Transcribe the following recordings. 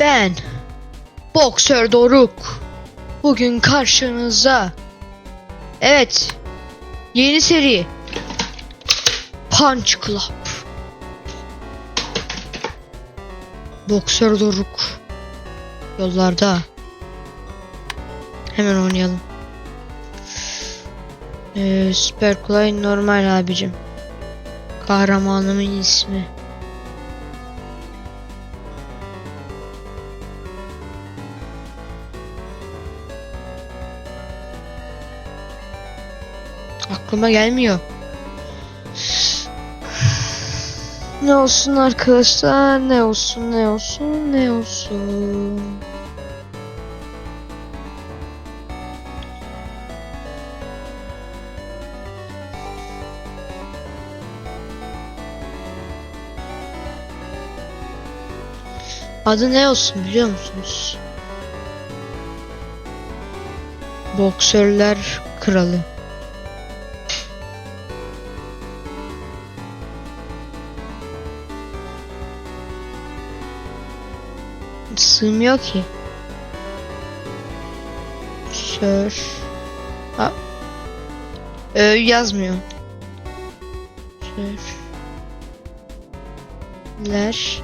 Ben Boksör Doruk. Bugün karşınızda. Evet. Yeni seri. Punch Club. Boksör Doruk. Yollarda. Hemen oynayalım. Ee, süper kolay normal abicim. Kahramanımın ismi. Aklıma gelmiyor. Ne olsun arkadaşlar? Ne olsun? Ne olsun? Ne olsun? Adı ne olsun biliyor musunuz? Boksörler kralı. Sığmıyor ki. Sör. Ha. Ö yazmıyor. Sör. Ler.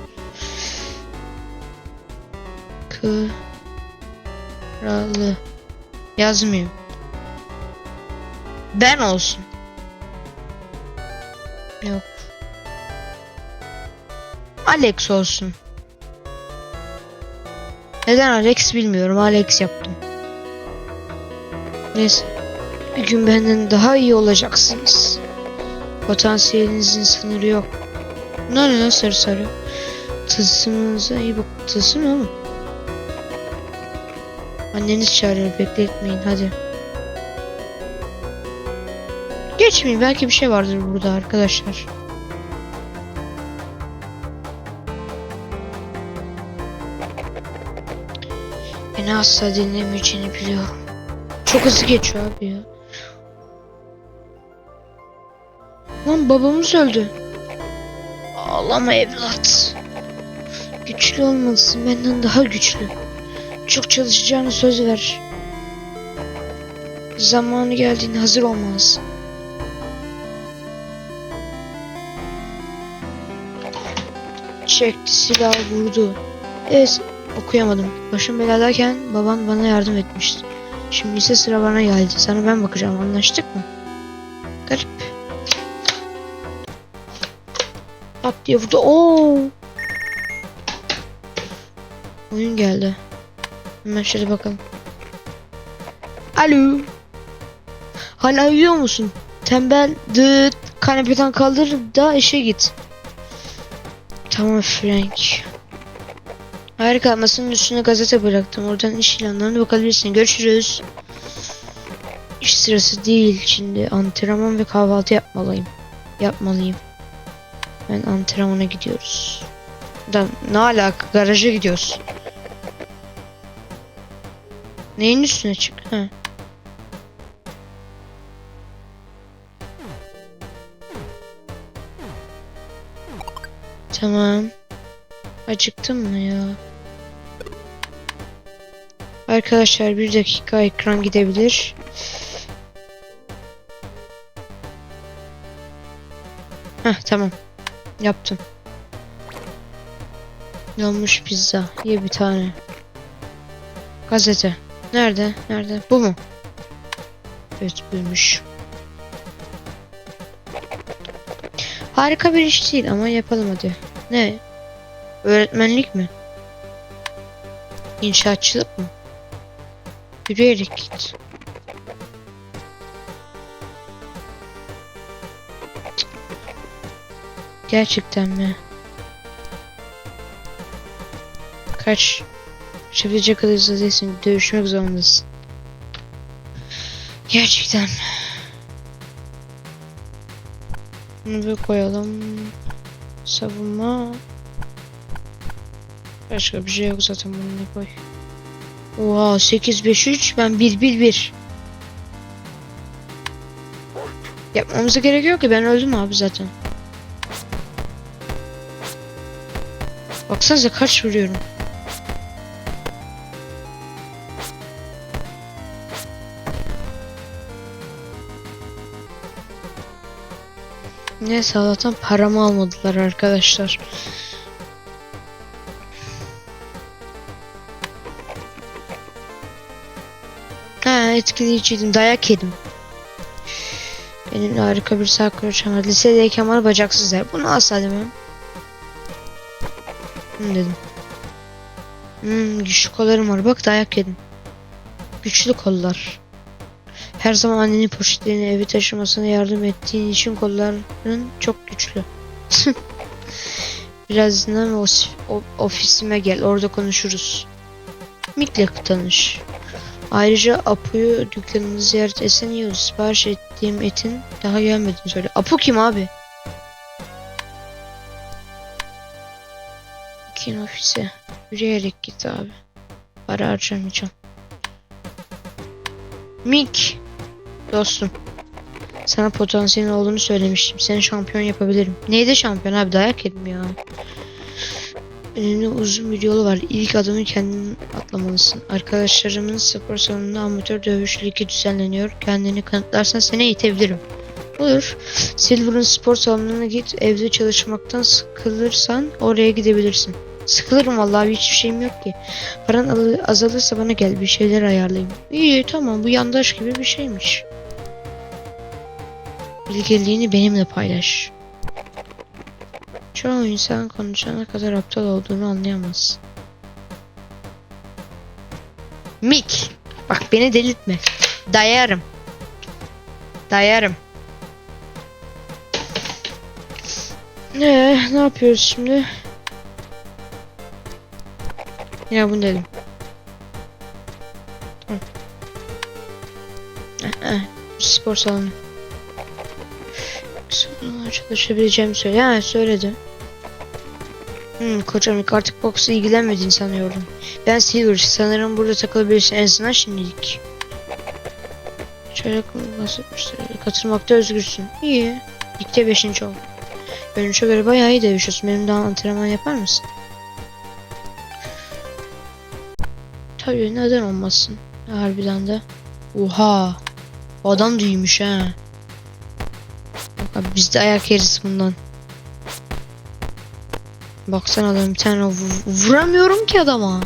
Kralı. Yazmıyor. Ben olsun. Yok. Alex olsun. Neden Alex bilmiyorum. Alex yaptım. Neyse. Bir gün benden daha iyi olacaksınız. Potansiyelinizin sınırı yok. Bunlar ne sarı sarı? Tılsımınıza iyi bak. Tılsım oğlum? Anneniz çağırıyor. Bekletmeyin hadi. Geçmeyin. Belki bir şey vardır burada arkadaşlar. Beni asla dinlemeyeceğini biliyorum. Çok hızlı geçiyor abi ya. Lan babamız öldü. Ağlama evlat. Güçlü olmalısın. Benden daha güçlü. Çok çalışacağını söz ver. Zamanı geldiğinde hazır olmalısın. Çekti silah vurdu. Evet okuyamadım. Başım beladayken baban bana yardım etmişti. Şimdi ise sıra bana geldi. Sana ben bakacağım. Anlaştık mı? Garip. Pat diye vurdu. Oo. Oyun geldi. Hemen şöyle bakalım. Alo. Hala uyuyor musun? Tembel dıt kanepeden kaldır da işe git. Tamam Frank. Harika masanın üstüne gazete bıraktım. Oradan iş ilanlarına bakabilirsin. Görüşürüz. İş sırası değil şimdi. Antrenman ve kahvaltı yapmalıyım. Yapmalıyım. Ben antrenmana gidiyoruz. Da ne alaka? Garaja gidiyoruz. Neyin üstüne çık? Ha. Tamam. Acıktın mı ya? Arkadaşlar bir dakika ekran gidebilir. Heh tamam. Yaptım. Yanmış pizza. Ye bir tane. Gazete. Nerede? Nerede? Bu mu? Evet buymuş. Harika bir iş değil ama yapalım hadi. Ne? Öğretmenlik mi? İnşaatçılık mı? Yürüyerek git. Gerçekten mi? Kaç? Kaçabilecek kadar hızlı. Dövüşmek zorundasın. Gerçekten? Bunu bir koyalım. Savunma. Başka bir şey yok zaten bununla koy. Oha 8 5 3 ben 1 1 1. Yapmamıza gerek yok ki ben öldüm abi zaten. Baksanıza kaç vuruyorum. Neyse Allah'tan paramı almadılar arkadaşlar. Etkileyiciydim. Dayak yedim. Benim harika bir sağ kroçem var. Lisedeyken bana bacaksız der. Bunu asla demem. Hı dedim. Hmm, güçlü kollarım var. Bak dayak yedim. Güçlü kollar. Her zaman annenin poşetlerini evi taşımasına yardım ettiğin için kolların çok güçlü. Birazdan ofisime gel. Orada konuşuruz. Mik'le tanış. Ayrıca Apu'yu dükkanını ziyaret etsen iyi olur. Sipariş ettiğim etin daha gelmediğini söyle. Apu kim abi? Kin ofise. Yürüyerek git abi. Para harcamayacağım. Mik. Dostum. Sana potansiyelin olduğunu söylemiştim. Seni şampiyon yapabilirim. Neydi şampiyon abi? Dayak yedim ya. Önünde uzun bir yolu var. İlk adımı kendin atlamalısın. Arkadaşlarımın spor salonunda amatör dövüş ligi düzenleniyor. Kendini kanıtlarsan seni itebilirim. Olur. Silver'ın spor salonuna git. Evde çalışmaktan sıkılırsan oraya gidebilirsin. Sıkılırım vallahi hiçbir şeyim yok ki. Paran alı- azalırsa bana gel bir şeyler ayarlayayım. İyi tamam bu yandaş gibi bir şeymiş. Bilgeliğini benimle paylaş. Çoğu insan konuşana kadar aptal olduğunu anlayamaz. Mik! Bak beni delirtme. Dayarım. Dayarım. Ne, ne yapıyoruz şimdi? Ya bunu dedim. Eh, eh, spor salonu. Sonra çalışabileceğimi söyle. Ha söyledi. Hmm, kocam ilk artık boksla ilgilenmediğini sanıyordum. Ben Silver. Sanırım burada takılabilirsin en azından şimdilik. Şöyle bahsetmişler. Katılmakta özgürsün. İyi. Ligde 5. ol. Görünüşe göre bayağı iyi dövüşüyorsun. Benim daha antrenman yapar mısın? Tabii neden olmasın. Harbiden de. Oha. Adam da iyiymiş ha. Bak abi biz de ayak yeriz bundan. Baksana adam bir tane vur- vuramıyorum ki adama.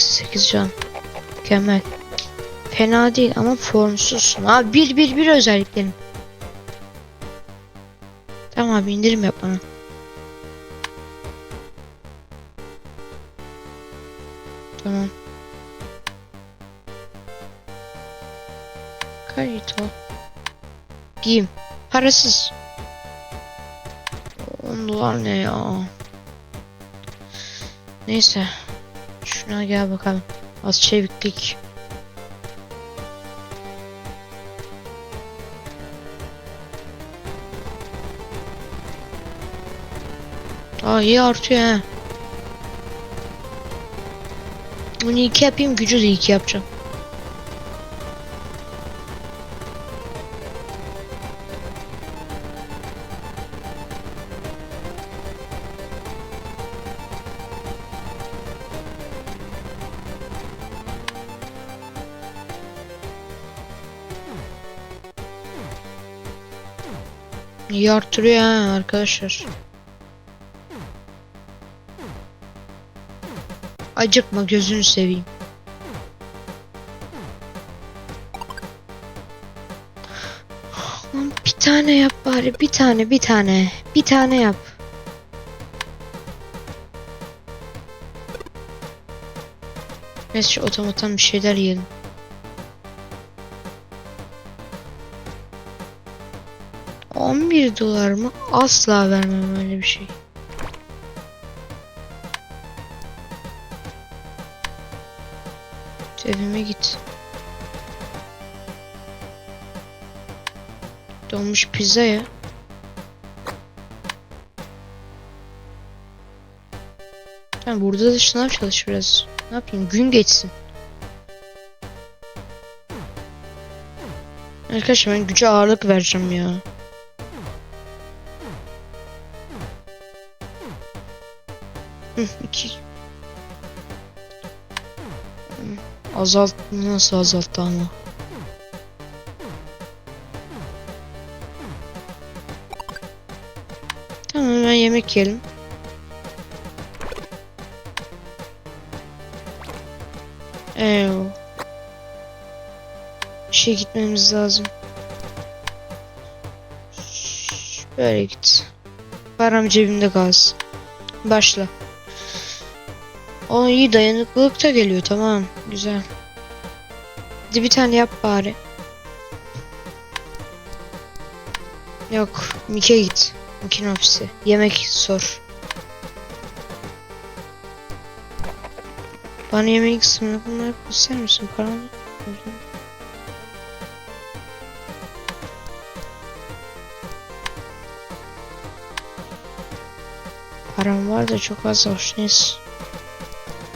8 can. Mükemmel. Fena değil ama formsuzsun. Abi bir bir bir özelliklerin. Tamam abi indirim yap bana. Tamam. Kayıt ol. Giyim. Parasız. 10 dolar ne ya? Neyse. Şuna gel bakalım. Az çeviklik. Aa iyi artıyor ha. Bunu iki yapayım gücü de iki yapacağım. İyi ha arkadaşlar. Acıkma gözünü seveyim. Bir tane yap bari bir tane bir tane bir tane yap. Neyse otomattan bir şeyler yiyelim. On bir dolar mı? Asla vermem öyle bir şey. Evime git. Donmuş pizza ya. Tamam burada da sınav çalış biraz. Ne yapayım gün geçsin. Arkadaşlar ben güce ağırlık vereceğim ya. İki. Azalt nasıl azalttı ama. Tamam hemen yemek yiyelim. Eee. İşe gitmemiz lazım. Böyle git. Param cebimde kalsın. Başla. O iyi dayanıklılık da geliyor tamam. Güzel. Hadi bir tane yap bari. Yok. Mike git. Mike'nin ofisi. Yemek sor. Bana yemek ısmarlamak ister misin? Mu? Param var da çok az hoş neyse.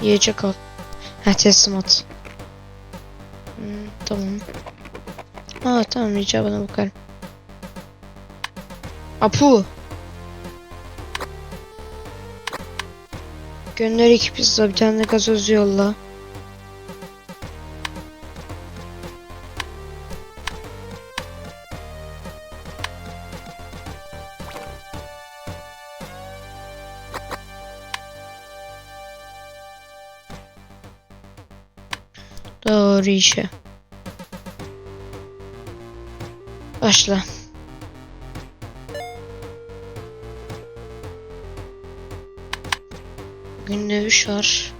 Yiyecek al. Ha teslimat. Hmm, tamam. Aa tamam icabına bakarım. Apu. Gönder iki pizza bir tane gazoz yolla. İşe. Başla. Bugün dövüş var.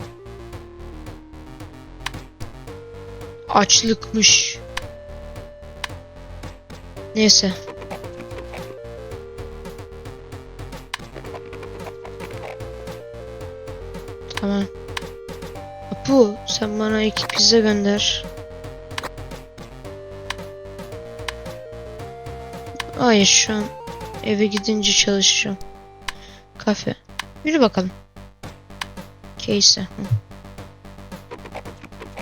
Açlıkmış. Neyse. Tamam. Apu sen bana iki pizza gönder. Hayır şu an eve gidince çalışacağım. Kafe. Yürü bakalım. Case. Hı.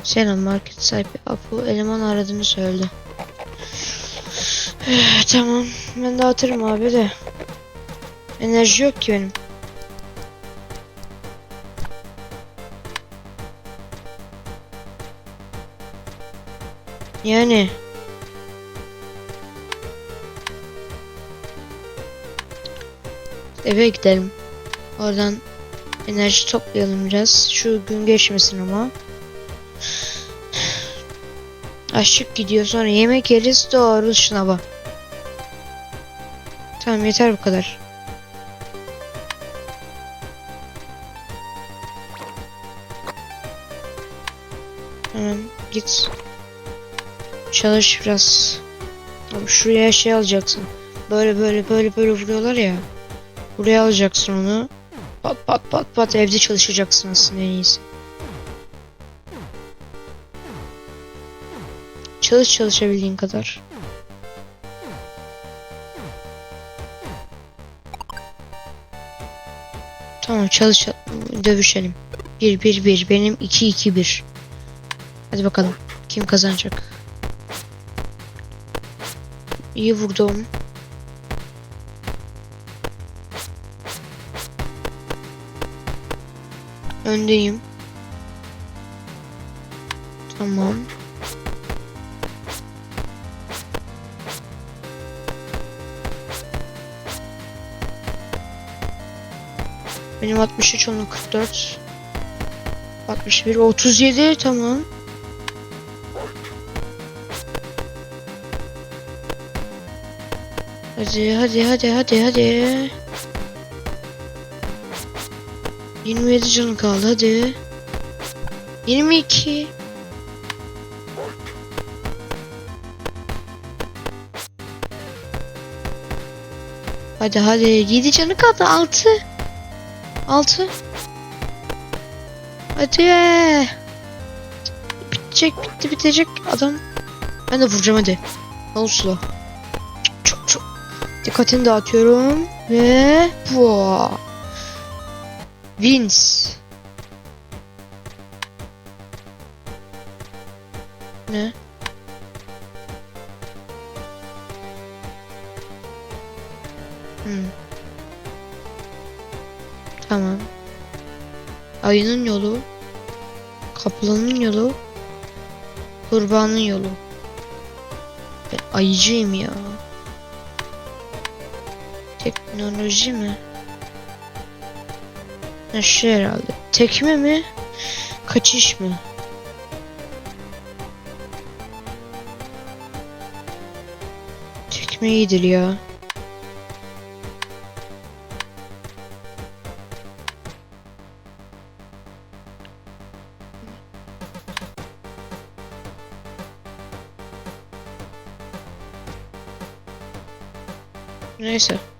Selam market sahibi Apu eleman aradığını söyledi. Tamam ben dağıtırım abi de. Enerji yok ki benim. Yani. Eve gidelim. Oradan enerji toplayalım biraz. Şu gün geçmesin ama. Açlık gidiyor sonra yemek yeriz doğru sınava. Tamam yeter bu kadar. Hemen git. Çalış biraz. Şuraya şey alacaksın. Böyle böyle böyle böyle vuruyorlar ya. Buraya alacaksın onu. Pat pat pat pat evde çalışacaksın aslında en iyisi. Çalış çalışabildiğin kadar. Tamam çalış dövüşelim. 1 1 1 benim 2 2 1. Hadi bakalım kim kazanacak. İyi vurdum. Öndeyim. Tamam. Benim 63 onun 44. 61 37 tamam. Hadi hadi hadi hadi hadi. 27 canı kaldı hadi. 22. Hadi hadi 7 canı kaldı 6. 6. Hadi. Bitecek bitti bitecek adam. Ben de vuracağım hadi. Al slow. Çok Dikkatini dağıtıyorum. Ve... Pua. Vince. Ne? Hmm. Tamam. Ayının yolu. Kaplanın yolu. Kurbanın yolu. Ben ayıcıyım ya. Teknoloji mi? Ha şu herhalde. Tekme mi? Kaçış mı? Tekme iyidir ya. Neyse.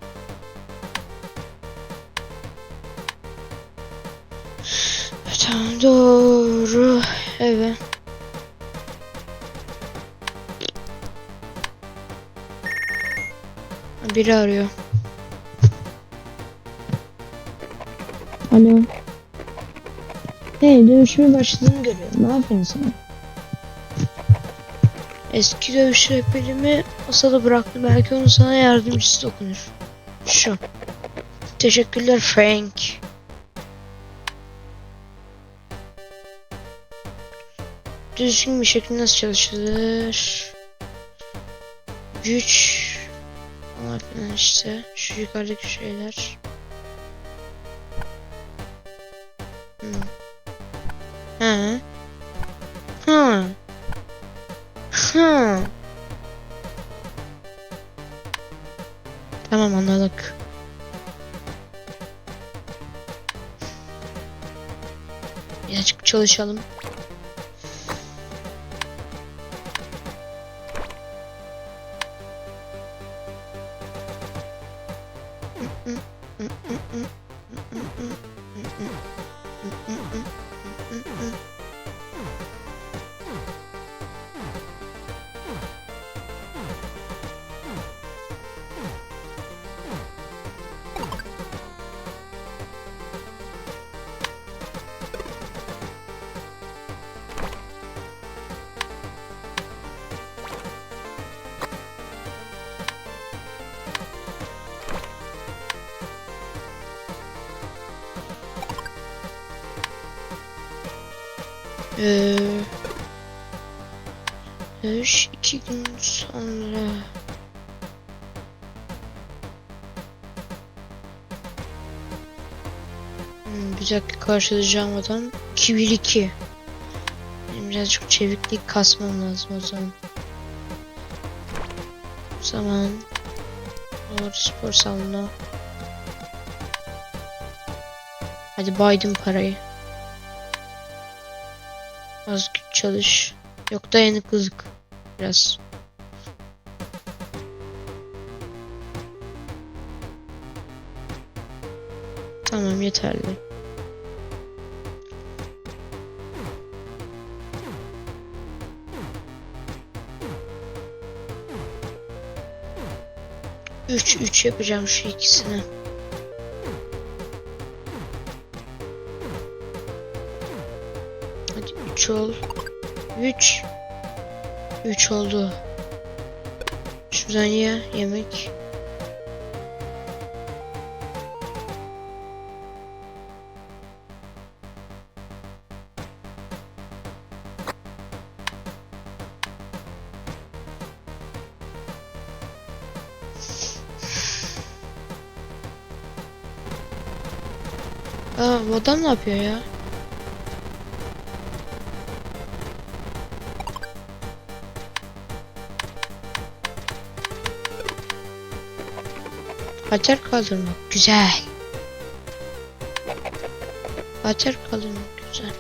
Biri arıyor. Alo. Hey dövüşmeye başladığını görüyorum. Ne yapıyorsun sen? Eski dövüş rehberimi masada bıraktım. Belki onun sana yardımcısı dokunur. Şu. Teşekkürler Frank. Düzgün bir şekilde nasıl çalışılır? Güç. Falan işte. Şu yukarıdaki şeyler. Hmm. Ha. Ha. Ha. Tamam anladık. Birazcık çalışalım. Ee, dövüş iki gün sonra. Hmm, bir dakika karşılayacağım adam. 2-1-2. Benim birazcık çeviklik kasmam lazım o zaman. O zaman Doğru spor salonu. Hadi baydım parayı. Çalış. Yok dayanıklılık. Biraz. Tamam yeterli. Üç üç yapacağım şu ikisini. Hadi 3 ol. 3 3 oldu. Şuradan ye yemek. Aa bu adam ne yapıyor ya? Hacer kaldırmak güzel. Hacer kaldırmak güzel.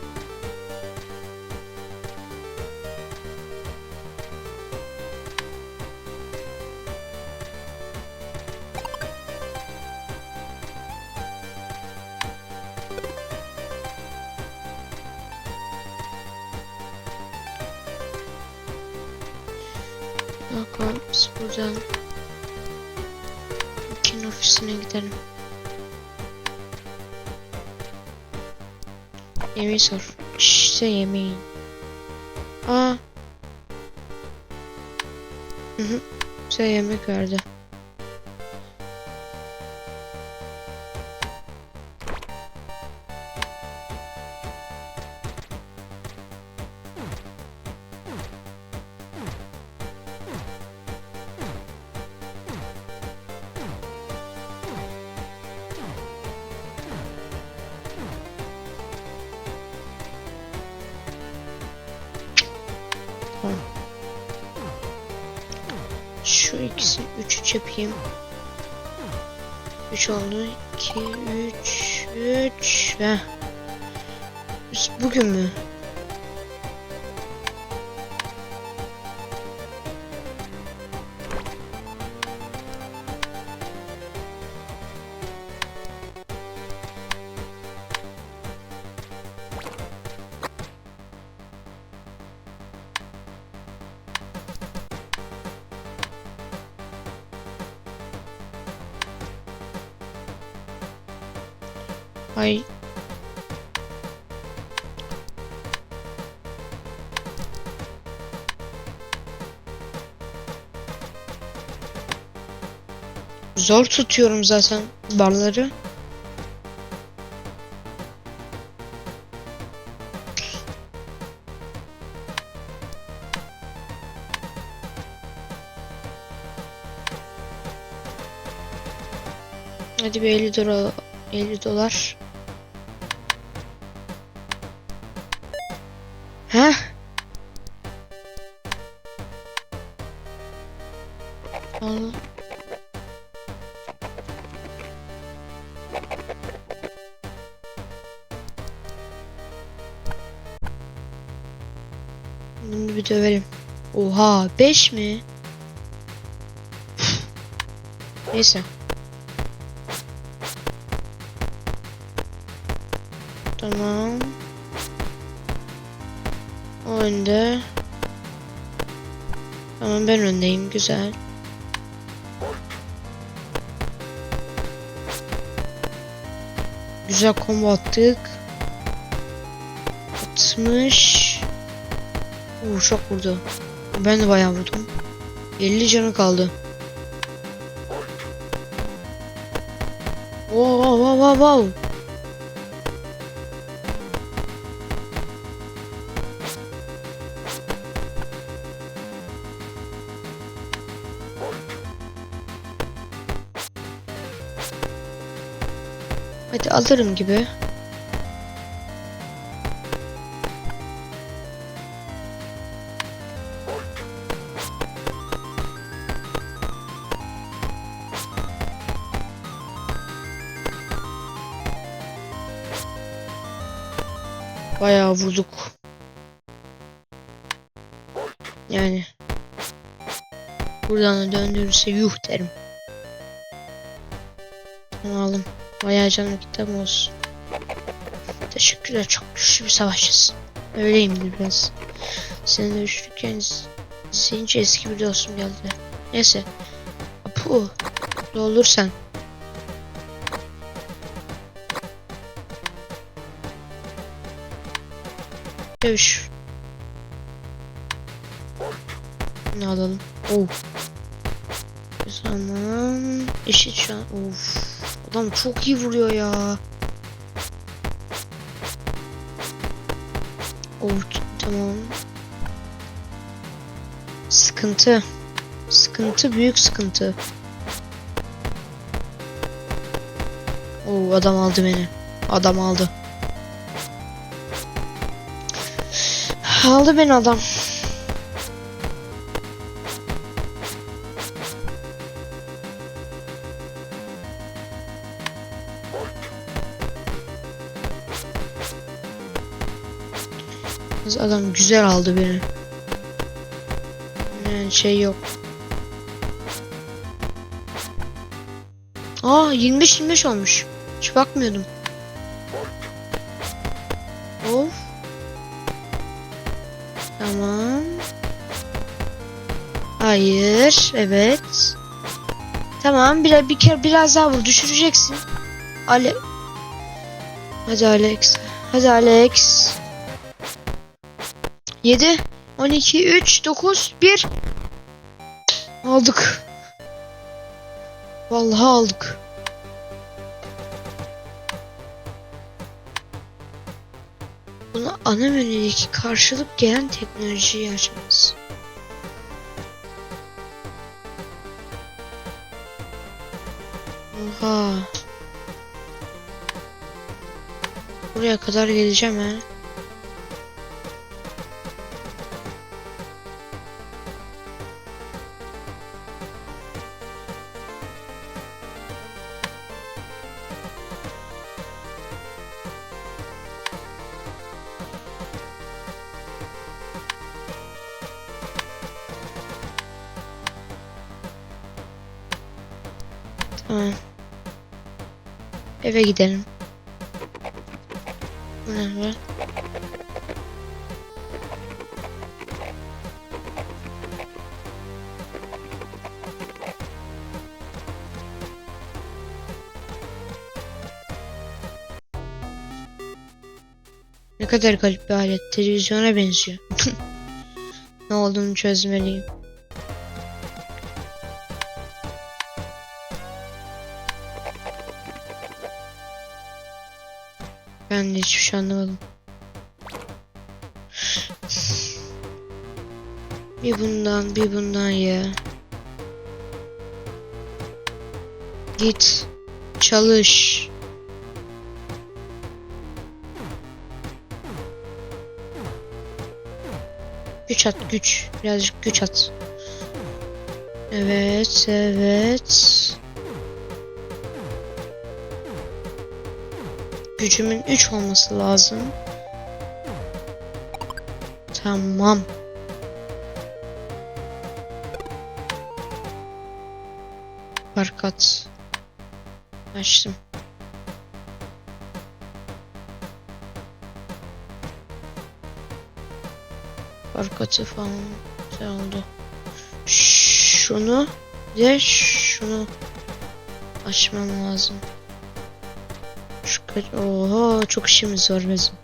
Sor. İşte yemeğin. Aa. Hı hı. Bize yemek verdi. 3 3 yapayım. 3 oldu. 2 3 3. Heh. Bugün mü? Ay. Zor tutuyorum zaten barları. Hadi bir 50 dolar 50 dolar. 5 mi? Neyse. Tamam. O önde. Tamam ben öndeyim. Güzel. Güzel combo attık. 60. Oo çok vurdu. Ben de bayağı vurdum. 50 canı kaldı. Oo wow wow wow wow. Hadi alırım gibi. Bayağı vurduk. Yani buradan da döndürürse yuh derim. Aldım. Bayağı gitti ama olsun. Teşekkürler çok güçlü bir savaşçısın. Öyleyimdir biraz. Seninle görüşürken izleyince eski bir dostum geldi. Neyse. Apu. Doldur sen. Dövüş. Ne alalım? Oh. Tamam. Eşit şu an. Of. Adam çok iyi vuruyor ya. Oh tamam. Sıkıntı. Sıkıntı büyük sıkıntı. Oo adam aldı beni. Adam aldı. Aldı beni adam. Adam güzel aldı beni. Yani şey yok. Aa 25 25 olmuş. Hiç bakmıyordum. Hayır. Evet. Tamam bir, bir kere biraz daha vur düşüreceksin. Ale Hadi Alex. Hadi Alex. 7 12 3 9 1 Aldık. Vallahi aldık. Bunu ana menüdeki karşılık gelen teknolojiyi açmamız. Oha. Buraya kadar geleceğim ha. Tamam. Eve gidelim. Bu ne? Ne kadar garip bir alet. Televizyona benziyor. ne olduğunu çözmeliyim. Hiçbir şey anlamadım. Bir bundan bir bundan ya. Git. Çalış. Güç at güç. Birazcık güç at. Evet evet. Gücümün 3 olması lazım. Tamam. Barkat. Açtım. Barkatı falan güzel oldu. Şunu ve şunu açmam lazım. Şu kaç... Oha çok işimiz var bizim.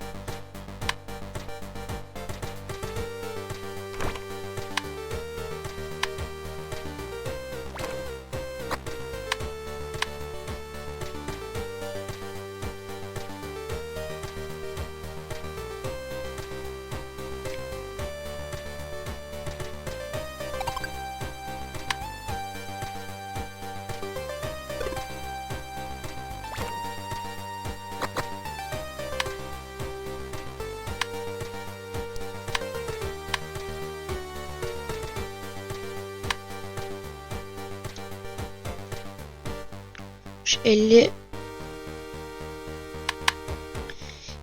Şu 50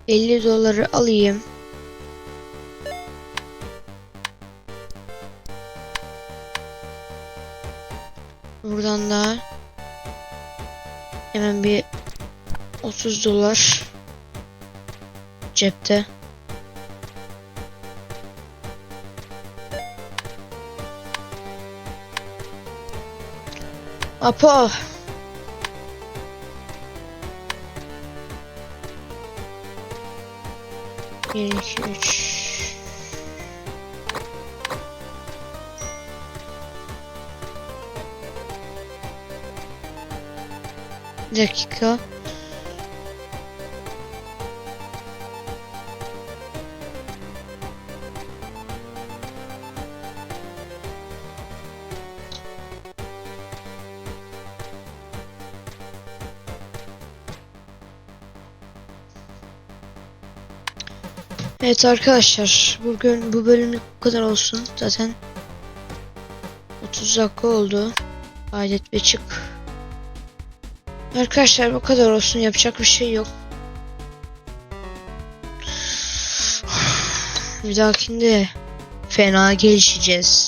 50 doları alayım. Buradan da hemen bir 30 dolar cepte. Apo. Bir, iki, üç. Bir dakika. Evet arkadaşlar bugün bu bölümlük bu kadar olsun. Zaten 30 dakika oldu. Kaydet ve çık. Arkadaşlar bu kadar olsun yapacak bir şey yok. Bir dahakinde fena gelişeceğiz